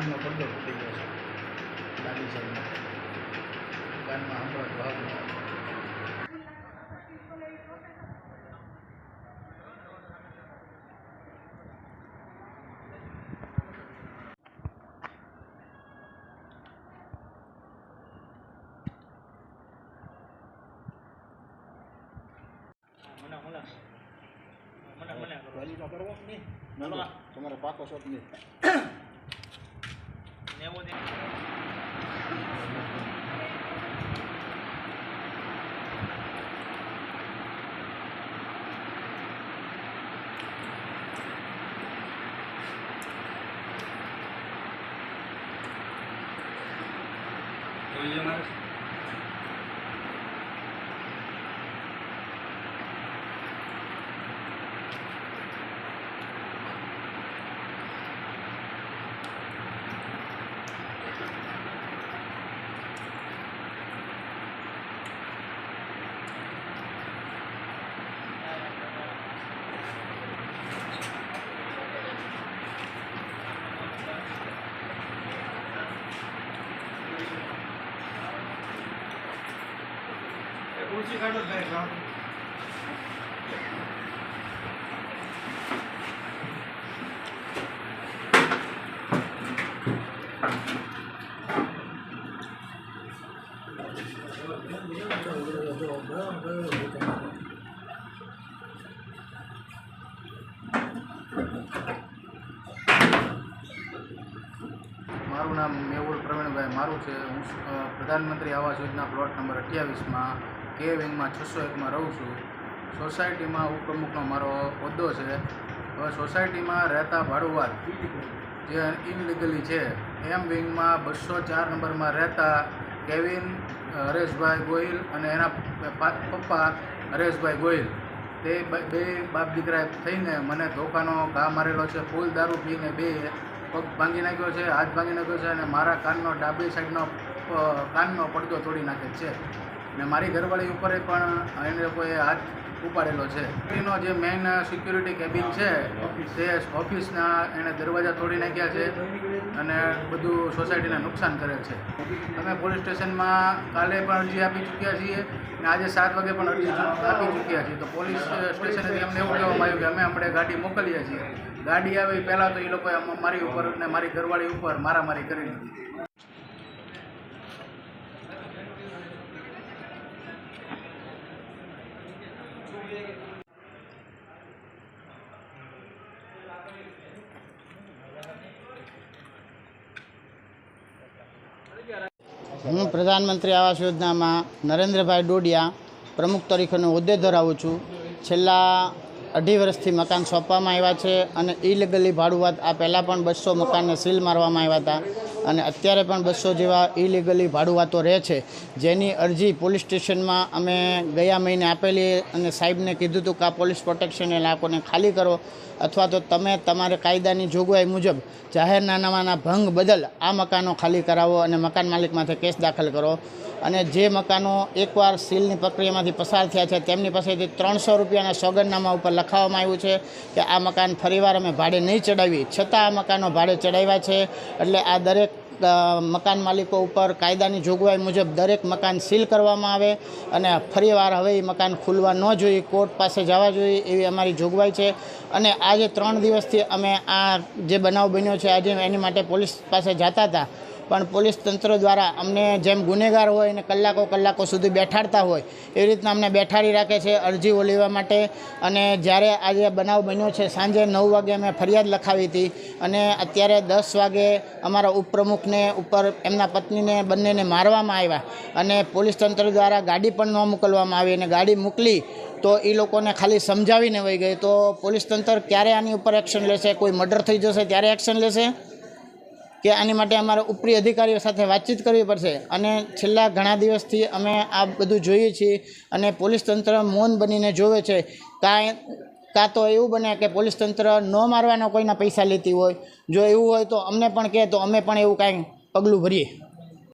કાનનો પડદો ફૂટી ગયો છે ડાબી સાઈડમાં કાનમાં હમણાં જવાબ ન આવે. મને મને મને મને વળી તો કરવો જ નહીં. હાલો. તમારે પાકો શોખ નહીં નેવું ખુરશી કાઢો સાહેબ. મારું નામ મેહુલ પ્રવીણભાઈ મારું છે હું પ્રધાનમંત્રી આવાસ યોજના પ્લોટ નંબર અઠ્યાવીસમાં કે વિંગમાં છસો એકમાં રહું છું. સોસાયટીમાં ઉપપ્રમુખનો મારો હોદ્દો છે. હવે સોસાયટીમાં રહેતા ભાડુઆત જે ઇનલીગલી છે, એમ વિંગમાં બસો ચાર નંબરમાં રહેતા કેવિન, હરેશભાઈ ગોહિલ અને એના પપ્પા હરેશભાઈ ગોહિલ. તે બે બાપ દીકરા થઈને મને ધોકાનો ઘા મારેલો છે, ફૂલ દારૂ પીને બે પગ ભાંગી નાખ્યો છે, હાથ ભાંગી નાખ્યો છે અને મારા કાનનો ડાબી સાઈડનો કાનનો પડદો તોડી નાખે છે. ને મારી ઘરવાળી ઉપર પણ એને લોકોએ હાથ ઉપાડેલો છે. એનો જે મેઇન સિક્યુરિટી કેબિન છે, તે ઓફિસના એણે દરવાજા તોડી નાખ્યા છે અને બધું સોસાયટીને નુકસાન કરેલ છે. અમે પોલીસ સ્ટેશનમાં કાલે પણ અરજી આપી ચૂક્યા છીએ અને આજે સાત વાગે પણ અરજી આપી ચૂક્યા છીએ. તો પોલીસ સ્ટેશનેથી અમને એવું કહેવામાં આવ્યું કે અમે આપણે ગાડી મોકલીએ છીએ. ગાડી આવી પહેલાં તો એ લોકોએ મારી ઉપર ને મારી ઘરવાળી ઉપર મારામારી કરી લીધી. હું પ્રધાનમંત્રી આવાસ યોજનામાં નરેન્દ્રભાઈ ડોડિયા પ્રમુખ તરીકેનો હોદ્દે ધરાવું છું. છેલ્લા અઢી વર્ષથી મકાન સોંપવામાં આવ્યા છે અને ઇલીગલી ભાડુઆત આ પહેલાં પણ બસો મકાનને સીલ મારવામાં આવ્યા હતા. અને અત્યારે પણ બસો જેવા ઇલીગલી ભાડુઆતો રહે છે. જેની અરજી પોલીસ સ્ટેશનમાં અમે ગયા મહિને આપેલી અને સાહેબને કીધું હતું કે આ પોલીસ પ્રોટેક્શન એ લાકોને ખાલી કરો અથવા તો તમે તમારે કાયદાની જોગવાઈ મુજબ જાહેરનામાના ભંગ બદલ આ મકાનો ખાલી કરાવો અને મકાન માલિકમાંથી કેસ દાખલ કરો. અને જે મકાનો એકવાર સીલની પ્રક્રિયામાંથી પસાર થયા છે તેમની પાસેથી ત્રણસો રૂપિયાના સોગંદનામા ઉપર લખાવવામાં આવ્યું છે કે આ મકાન ફરીવાર અમે ભાડે નહીં ચડાવી છતાં આ મકાનો ભાડે ચડાવ્યા છે. એટલે આ દરેક મકાન માલિકો ઉપર કાયદાની જોગવાઈ મુજબ દરેક મકાન સીલ કરવામાં આવે અને ફરીવાર હવે એ મકાન ખુલવા ન જોઈએ, કોર્ટ પાસે જવા જોઈએ એવી અમારી જોગવાઈ છે. અને આજે ત્રણ દિવસથી અમે આ જે બનાવ બન્યો છે, આજે એની માટે પોલીસ પાસે જતા હતા. પણ પોલીસ તંત્ર દ્વારા અમને જેમ ગુનેગાર હોય અને કલાકો કલાકો સુધી બેઠાડતા હોય એવી રીતના અમને બેઠાડી રાખે છે અરજીઓ લેવા માટે. અને જ્યારે આજે બનાવ બન્યો છે, સાંજે નવ વાગે અમે ફરિયાદ લખાવી હતી અને અત્યારે દસ વાગે અમારા ઉપપ્રમુખને ઉપર એમના પત્નીને બંનેને મારવામાં આવ્યા અને પોલીસ તંત્ર દ્વારા ગાડી પણ ન મોકલવામાં આવી અને ગાડી મોકલી તો એ લોકોને ખાલી સમજાવીને વહી ગઈ. તો પોલીસ તંત્ર ક્યારે આની ઉપર એક્શન લેશે? કોઈ મર્ડર થઈ જશે ત્યારે એક્શન લેશે? કે આની માટે અમારે ઉપરી અધિકારીઓ સાથે વાતચીત કરવી પડશે. અને છેલ્લા ઘણા દિવસથી અમે આ બધું જોઈએ છીએ અને પોલીસ તંત્ર મૌન બનીને જોવે છે. કાંઈ, કાં તો એવું બને કે પોલીસ તંત્ર ન મારવાના કોઈના પૈસા લેતી હોય. જો એવું હોય તો અમને પણ કહે, તો અમે પણ એવું કાંઈ પગલું ભરીએ.